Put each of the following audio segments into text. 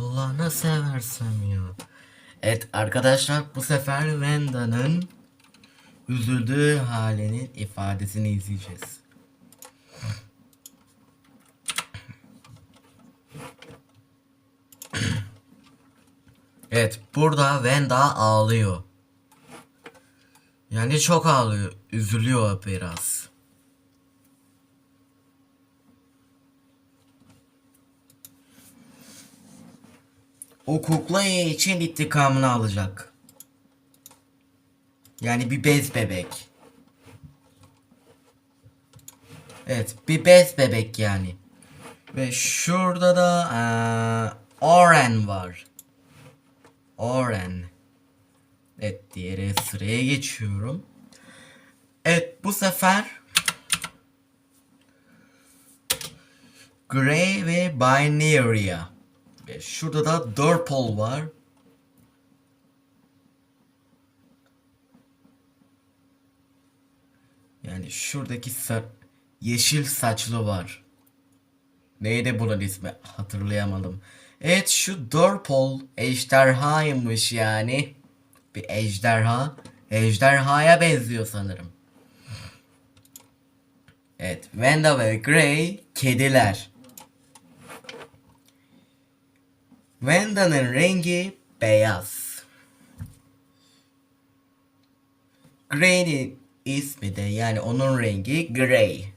Allah'ını seversem ya. Evet arkadaşlar bu sefer Wenda'nın üzüldüğü halinin ifadesini izleyeceğiz. Evet burada Wenda ağlıyor. Yani çok ağlıyor. Üzülüyor biraz. O kukla için intikamını alacak. Yani bir bez bebek. Evet bir bez bebek yani. Ve şurada da eee, Oren var. Oren. Evet diğeri sıraya geçiyorum. Evet bu sefer Grey ve Binaria. Ve şurada da Durple var. Yani şuradaki sa- yeşil saçlı var. Neydi bunun ismi? Hatırlayamadım. Evet şu Durple ejderhaymış yani. Bir ejderha. Ejderhaya benziyor sanırım. Evet, Wanda ve Grey kediler. Wenda'nın rengi beyaz. Grey'nin ismi de yani onun rengi Grey.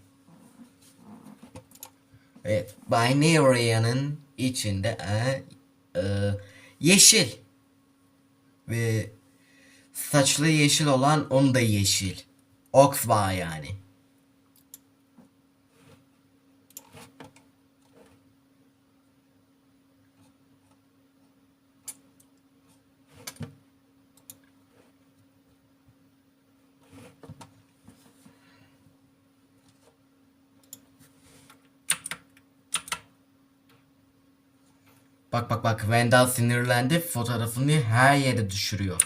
Evet, Binaria'nın içinde e, e, yeşil. Ve saçlı yeşil olan onun da yeşil. Oxba yani. Bak bak bak Wendell sinirlendi fotoğrafını her yere düşürüyor.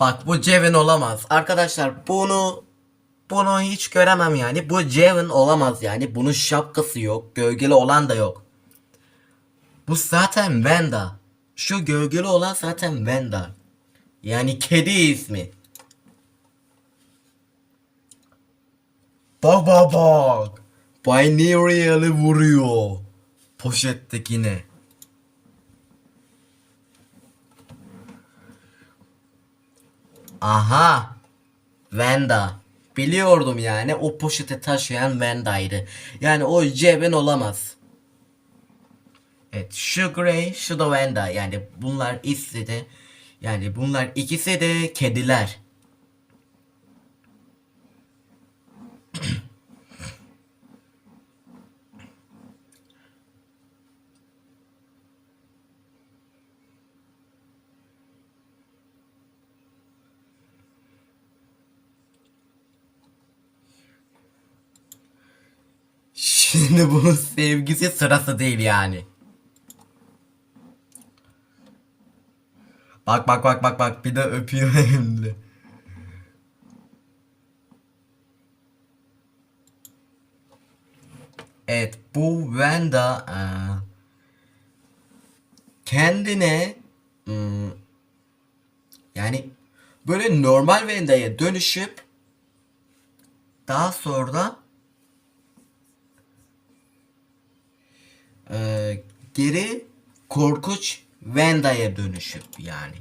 Bak bu Cevin olamaz. Arkadaşlar bunu bunu hiç göremem yani. Bu Cevin olamaz yani. Bunun şapkası yok. Gölgeli olan da yok. Bu zaten Wenda. Şu gölgeli olan zaten Wenda. Yani kedi ismi. Bak bak bak. Binarial'ı vuruyor. Poşettekine. Aha. Venda. Biliyordum yani o poşeti taşıyan Venda'ydı. Yani o Cevin olamaz. Evet şu Grey şu da Venda yani bunlar de yani bunlar ikisi de kediler. Şimdi bunun sevgisi sırası değil yani. Bak bak bak bak bak bir de öpüyor hem. Evet bu Wanda eee, kendine hmm, yani böyle normal Wanda'ya dönüşüp daha sonra eee, geri korkunç Wenda'ya dönüşüp yani.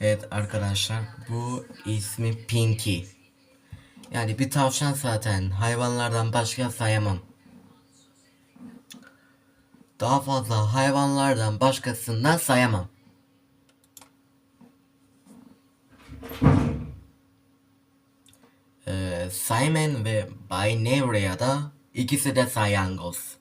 Evet arkadaşlar bu ismi Pinky. Yani bir tavşan zaten hayvanlardan başka sayamam. Daha fazla hayvanlardan başkasından sayamam. Simon ve Bay Nevrea'da ikisi de sayangoz.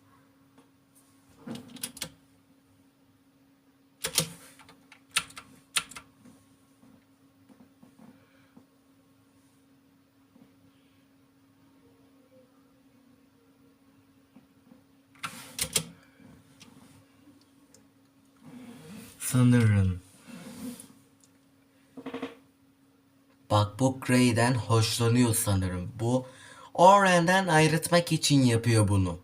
Sanırım bu Grey'den hoşlanıyor sanırım. Bu Oren'den ayrıtmak için yapıyor bunu.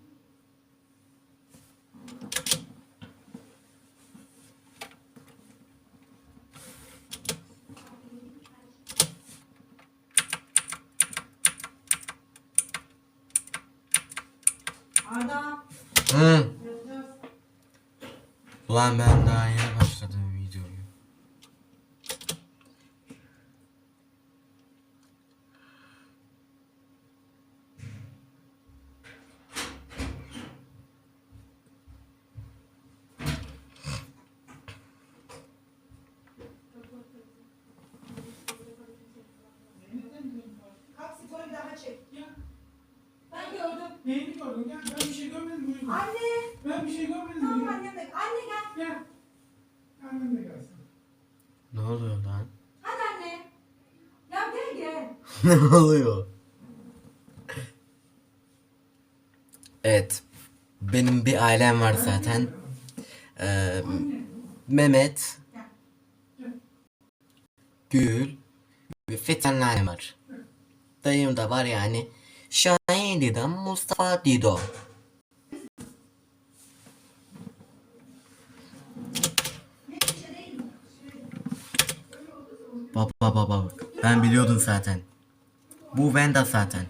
Arda. Hı. Ulan ben daha yeni başladım videoyu. Kalk sporu daha çek. Ya, Ben gördüm. neyini gördün? Gel, ben bir şey görmedim buyurun. Anne. Ben bir şey görmedim Tamam buyurun. annem de. Anne gel. Gel. Annem de gelsin. Ne oluyor lan? Hadi anne. Ya gel gel. ne oluyor? Evet. Benim bir ailem var zaten. Ee, Mehmet, Gül ve annem var. Dayım da var yani. Şahin Didem, Mustafa Dido. Baba baba baba. Ben biliyordum zaten. Bu Venda zaten.